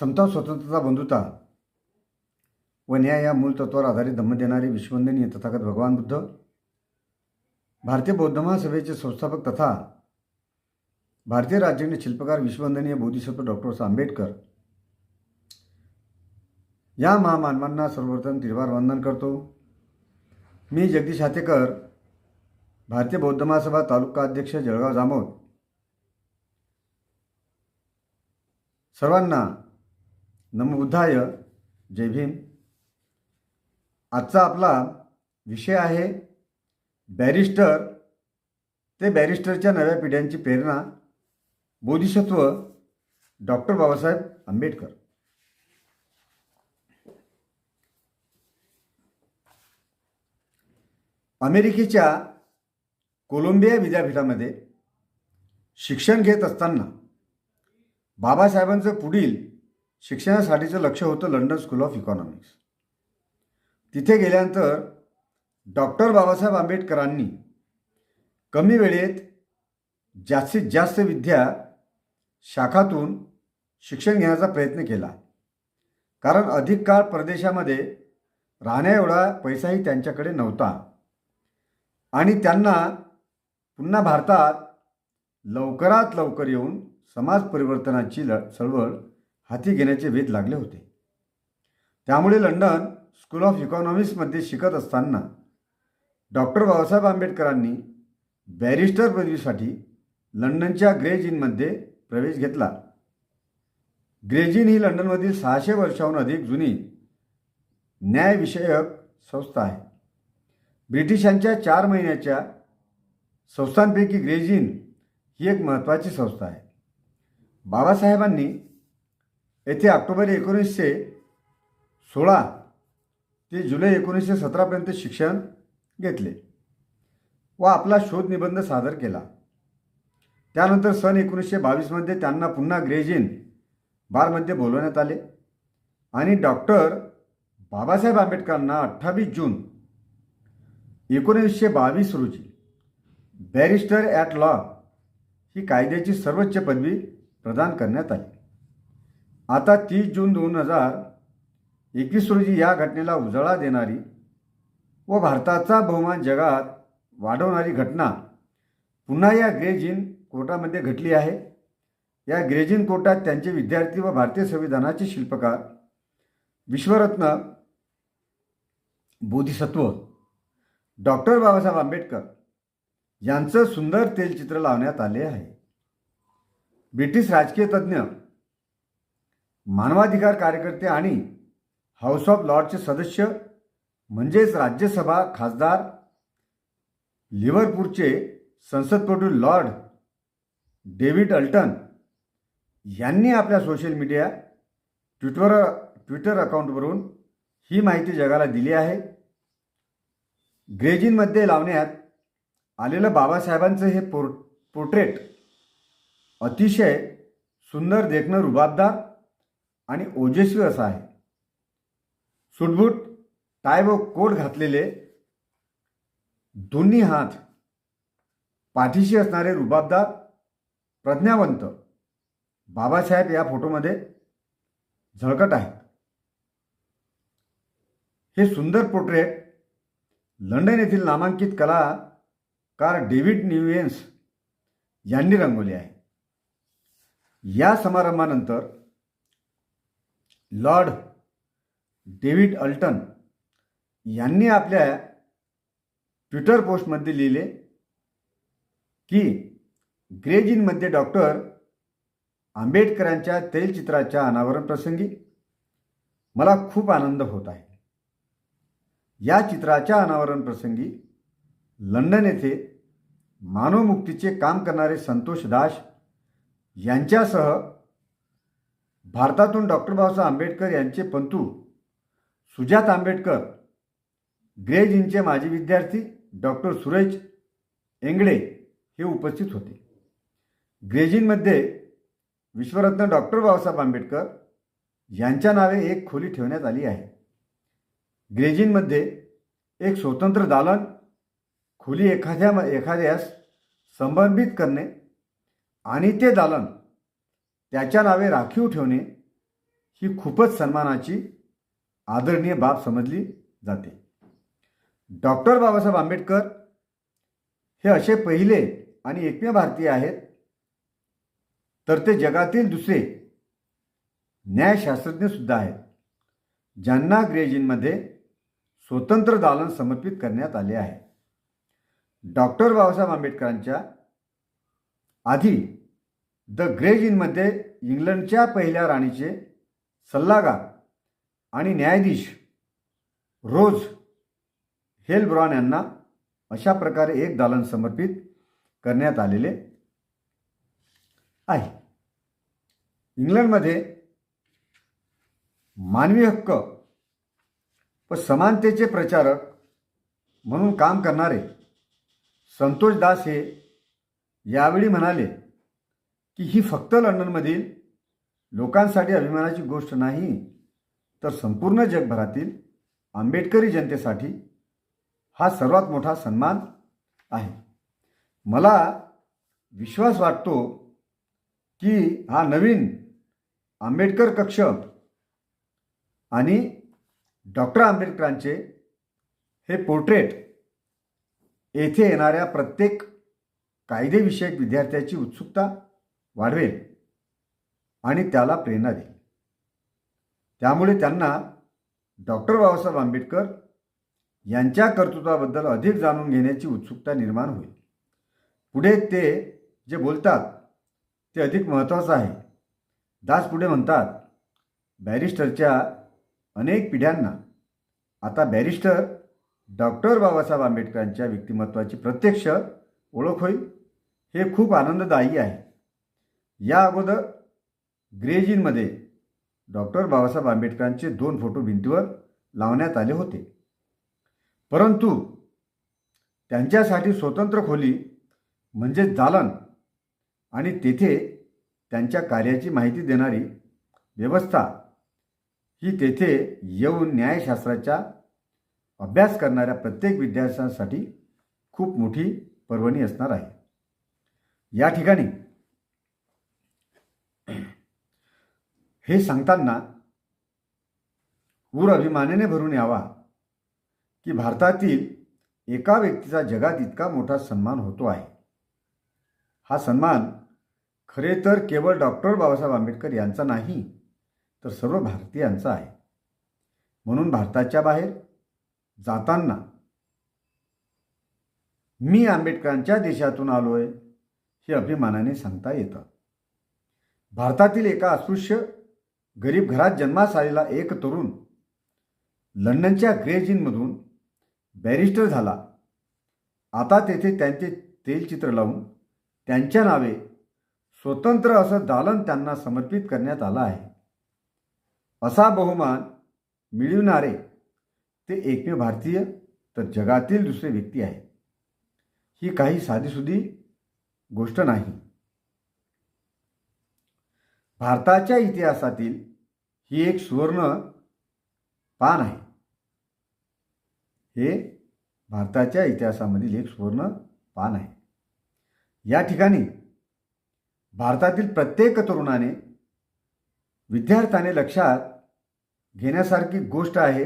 समता स्वतंत्रता बंधुता व न्याय या मूल तत्वावर आधारित धम्म देणारे विश्ववंदनीय तथागत भगवान बुद्ध भारतीय बौद्ध महासभेचे संस्थापक तथा भारतीय राज्याचे शिल्पकार विश्ववंदनीय बोधिसत्व डॉक्टर आंबेडकर या महामानवांना सर्वप्रथम तिरवार वंदन करतो. मी जगदीश हातेकर भारतीय बौद्ध महासभा तालुका अध्यक्ष जळगाव जामोद. सर्वांना नमबुद्धाय जय भीम. आजचा आपला विषय आहे बॅरिस्टर. ते बॅरिस्टरच्या नव्या पिढ्यांची प्रेरणा. बोधिसत्व. डॉक्टर बाबासाहेब आंबेडकर. अमेरिकेच्या कोलंबिया विद्यापीठामध्ये शिक्षण घेत असताना बाबासाहेबांचं पुढील शिक्षणासाठीचं लक्ष होतं लंडन स्कूल ऑफ इकॉनॉमिक्स. तिथे गेल्यानंतर डॉक्टर बाबासाहेब आंबेडकरांनी कमी वेळेत जास्तीत जास्त विद्या शाखातून शिक्षण घेण्याचा प्रयत्न केला. कारण अधिक काळ परदेशामध्ये राहण्या एवढा पैसाही त्यांच्याकडे नव्हता. आणि त्यांना पुन्हा भारतात लवकरात लवकर येऊन समाज परिवर्तनाची ल चळवळ हाती घेण्याचे वेध लागले होते. त्यामुळे लंडन स्कूल ऑफ इकॉनॉमिक्समध्ये शिकत असताना डॉक्टर बाबासाहेब आंबेडकरांनी बॅरिस्टर पदवीसाठी लंडनच्या ग्रेज इनमध्ये प्रवेश घेतला. ग्रेजिन ही लंडनमधील सहाशे वर्षाहून अधिक जुनी न्यायविषयक संस्था आहे. ब्रिटिशांच्या चार महिन्याच्या संस्थांपैकी ग्रेजिन ही एक महत्त्वाची संस्था आहे. बाबासाहेबांनी येथे ऑक्टोबर एकोणीसशे सोळा ते जुलै एकोणीसशे सतरापर्यंत शिक्षण घेतले व आपला शोध निबंध सादर केला. त्यानंतर सन एकोणीसशे बावीसमध्ये त्यांना पुन्हा ग्रेजिन बारमध्ये बोलवण्यात आले आणि डॉक्टर बाबासाहेब आंबेडकरांना अठ्ठावीस जून एकोणीसशे बावीस रोजी बॅरिस्टर ॲट लॉ ही कायद्याची सर्वोच्च पदवी प्रदान करण्यात आली. आता तीस जून दोन हजार एकवीस रोजी या घटनेला उजाळा देणारी व भारताचा बहुमान जगात वाढवणारी घटना पुन्हा या ग्रेजिन कोर्टामध्ये घडली आहे. या ग्रेजिन कोर्टात त्यांचे विद्यार्थी व भारतीय संविधानाचे शिल्पकार विश्वरत्न बोधिसत्व डॉक्टर बाबासाहेब आंबेडकर यांचं सुंदर तेलचित्र लावण्यात आले आहे. ब्रिटिश राजकीय तज्ज्ञ मानवाधिकार कार्यकर्ते आणि हाऊस ऑफ लॉर्डचे सदस्य म्हणजेच राज्यसभा खासदार लिव्हरपूरचे संसदपटू लॉर्ड डेव्हिड अल्टन यांनी आपल्या सोशल मीडिया ट्विटर ट्विटर अकाउंटवरून ही माहिती जगाला दिली आहे. ग्रेजिनमध्ये लावण्यात आलेलं बाबासाहेबांचं हे पोर पोर्ट्रेट अतिशय सुंदर देखणं रुबाबदार आणि ओजस्वी असं आहे. सुटबूट टाय व कोट घातलेले दोन्ही हात पाठीशी असणारे रुबाबदार प्रज्ञावंत बाबासाहेब या फोटोमध्ये झळकट आहेत. हे सुंदर पोर्ट्रेट लंडन येथील नामांकित कलाकार डेव्हिड न्यूएन्स यांनी रंगवले आहे. या समारंभानंतर लॉर्ड डेव्हिड अल्टन यांनी आपल्या ट्विटर पोस्टमध्ये लिहिले की ग्रेजिनमध्ये डॉक्टर आंबेडकरांच्या तैलचित्राच्या अनावरण प्रसंगी मला खूप आनंद होत आहे. या चित्राच्या अनावरण प्रसंगी लंडन येथे मानवमुक्तीचे काम करणारे संतोष दास यांच्यासह भारतातून डॉक्टर बाबासाहेब आंबेडकर यांचे पंतू सुजात आंबेडकर ग्रेज माजी विद्यार्थी डॉक्टर सुरेश एंगडे हे उपस्थित होते. ग्रेजिनमध्ये विश्वरत्न डॉक्टर बाबासाहेब आंबेडकर यांच्या नावे एक खोली ठेवण्यात आली आहे. ग्रेजिनमध्ये एक स्वतंत्र दालन खोली एखाद्या एखाद्यास संबंधित करणे आणि ते दालन त्याच्या नावे राखीव ठेवणे ही खूपच सन्मानाची आदरणीय बाब समजली जाते. डॉक्टर बाबासाहेब आंबेडकर हे असे पहिले आणि एकमेव भारतीय आहेत. तर ते जगातील दुसरे न्यायशास्त्रज्ञ सुद्धा आहेत ज्यांना ग्रेजींमध्ये स्वतंत्र दालन समर्पित करण्यात आले आहे. डॉक्टर बाबासाहेब आंबेडकरांच्या आधी द ग्रेजिनमध्ये इंग्लंडच्या पहिल्या राणीचे सल्लागार आणि न्यायाधीश रोज हेलब्रॉन यांना अशा प्रकारे एक दालन समर्पित करण्यात आलेले आहे. इंग्लंडमध्ये मानवी हक्क व समानतेचे प्रचारक म्हणून काम करणारे संतोष दास हे यावेळी म्हणाले की ही फक्त लंडनमधील लोकांसाठी अभिमानाची गोष्ट नाही तर संपूर्ण जगभरातील आंबेडकरी जनतेसाठी हा सर्वात मोठा सन्मान आहे. मला विश्वास वाटतो की हा नवीन आंबेडकर कक्ष आणि डॉक्टर आंबेडकरांचे हे पोर्ट्रेट येथे येणाऱ्या प्रत्येक कायदेविषयक विद्यार्थ्याची उत्सुकता वाढवेल. आणि त्याला प्रेरणा देईल. त्यामुळे त्यांना डॉक्टर बाबासाहेब आंबेडकर यांच्या कर्तृत्वाबद्दल अधिक जाणून घेण्याची उत्सुकता निर्माण होईल. पुढे ते जे बोलतात ते अधिक महत्त्वाचं आहे. दास पुढे म्हणतात बॅरिस्टरच्या अनेक पिढ्यांना आता बॅरिस्टर डॉक्टर बाबासाहेब आंबेडकरांच्या व्यक्तिमत्वाची प्रत्यक्ष ओळख होईल हे खूप आनंददायी आहे. या अगोदर ग्रेजिनमध्ये डॉक्टर बाबासाहेब आंबेडकरांचे दोन फोटो भिंतीवर लावण्यात आले होते. परंतु त्यांच्यासाठी स्वतंत्र खोली म्हणजे दालन आणि तेथे त्यांच्या कार्याची माहिती देणारी व्यवस्था ही तेथे येऊन न्यायशास्त्राच्या अभ्यास करणाऱ्या प्रत्येक विद्यार्थ्यांसाठी खूप मोठी पर्वणी असणार आहे. या ठिकाणी हे सांगताना ऊर अभिमानाने भरून यावा की भारतातील एका व्यक्तीचा जगात इतका मोठा सन्मान होतो आहे. हा सन्मान खरे तर केवळ डॉक्टर बाबासाहेब आंबेडकर यांचा नाही तर सर्व भारतीयांचा आहे. म्हणून भारताच्या बाहेर जाताना मी आंबेडकरांच्या देशातून आलोय हे अभिमानाने सांगता येतं. भारतातील एका अस्पृश्य गरीब घरात जन्मास आलेला एक तरुण लंडनच्या ग्रेजिनमधून बॅरिस्टर झाला. आता तेथे त्यांचे तेलचित्र लावून त्यांच्या नावे स्वतंत्र असं दालन त्यांना समर्पित करण्यात आलं आहे. असा बहुमान मिळविणारे ते एकमेव भारतीय तर जगातील दुसरे व्यक्ती आहे ही काही साधीसुधी गोष्ट नाही. भारताच्या इतिहासातील ही एक सुवर्ण पान आहे. हे भारताच्या इतिहासामधील एक सुवर्ण पान आहे. या ठिकाणी भारतातील प्रत्येक तरुणाने विद्यार्थ्याने लक्षात घेण्यासारखी गोष्ट आहे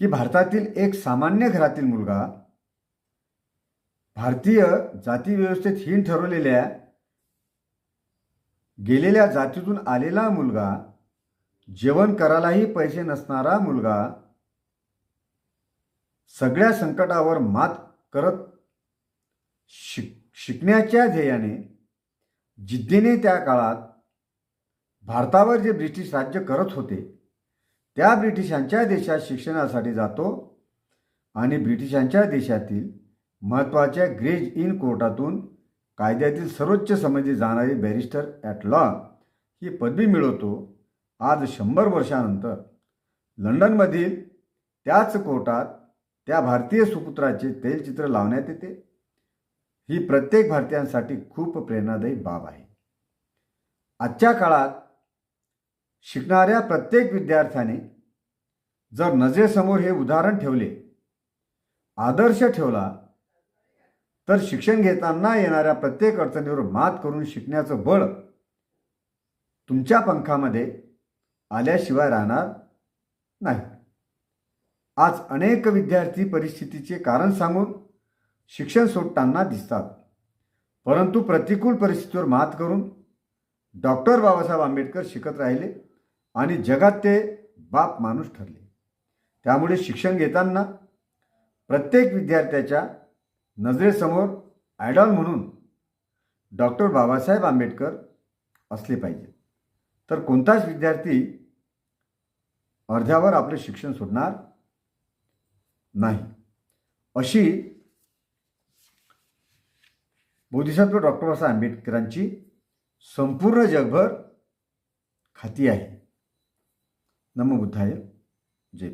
की भारतातील एक सामान्य घरातील मुलगा भारतीय जातीव्यवस्थेत हीन ठरवलेल्या गेलेल्या जातीतून आलेला मुलगा जेवण करायलाही पैसे नसणारा मुलगा सगळ्या संकटावर मात करत शिक शिकण्याच्या ध्येयाने जिद्दीने त्या काळात भारतावर जे ब्रिटिश राज्य करत होते त्या ब्रिटिशांच्या देशात शिक्षणासाठी जातो आणि ब्रिटिशांच्या देशातील महत्त्वाच्या ग्रेज इन कोर्टातून कायद्यातील सर्वोच्च समजली जाणारी बॅरिस्टर ॲट लॉ ही पदवी मिळवतो आज शंभर वर्षानंतर. लंडनमधील त्याच कोर्टात त्या भारतीय सुपुत्राचे तैलचित्र लावण्यात येते. ही प्रत्येक भारतीयांसाठी खूप प्रेरणादायी बाब आहे. आजच्या काळात शिकणाऱ्या प्रत्येक विद्यार्थ्याने जर नजरेसमोर हे उदाहरण ठेवले आदर्श ठेवला तर शिक्षण घेताना येणाऱ्या प्रत्येक अडचणीवर मात करून शिकण्याचं बळ तुमच्या पंखामध्ये आल्याशिवाय राहणार नाही. आज अनेक विद्यार्थी परिस्थितीचे कारण सांगून शिक्षण सोडताना दिसतात. परंतु प्रतिकूल परिस्थितीवर मात करून डॉक्टर बाबासाहेब आंबेडकर शिकत राहिले आणि जगात ते बाप माणूस ठरले. त्यामुळे शिक्षण घेताना प्रत्येक विद्यार्थ्याच्या नजरेसमोर आयडॉल म्हणून डॉक्टर बाबासाहेब आंबेडकर असले पाहिजे. तर कोणताच विद्यार्थी अर्ध्यावर आपलं शिक्षण सोडणार नाही. अशी बोधिसत्व डॉक्टर बाबासाहेब आंबेडकरांची संपूर्ण जगभर खाती आहे. नमो बुद्धाय. जय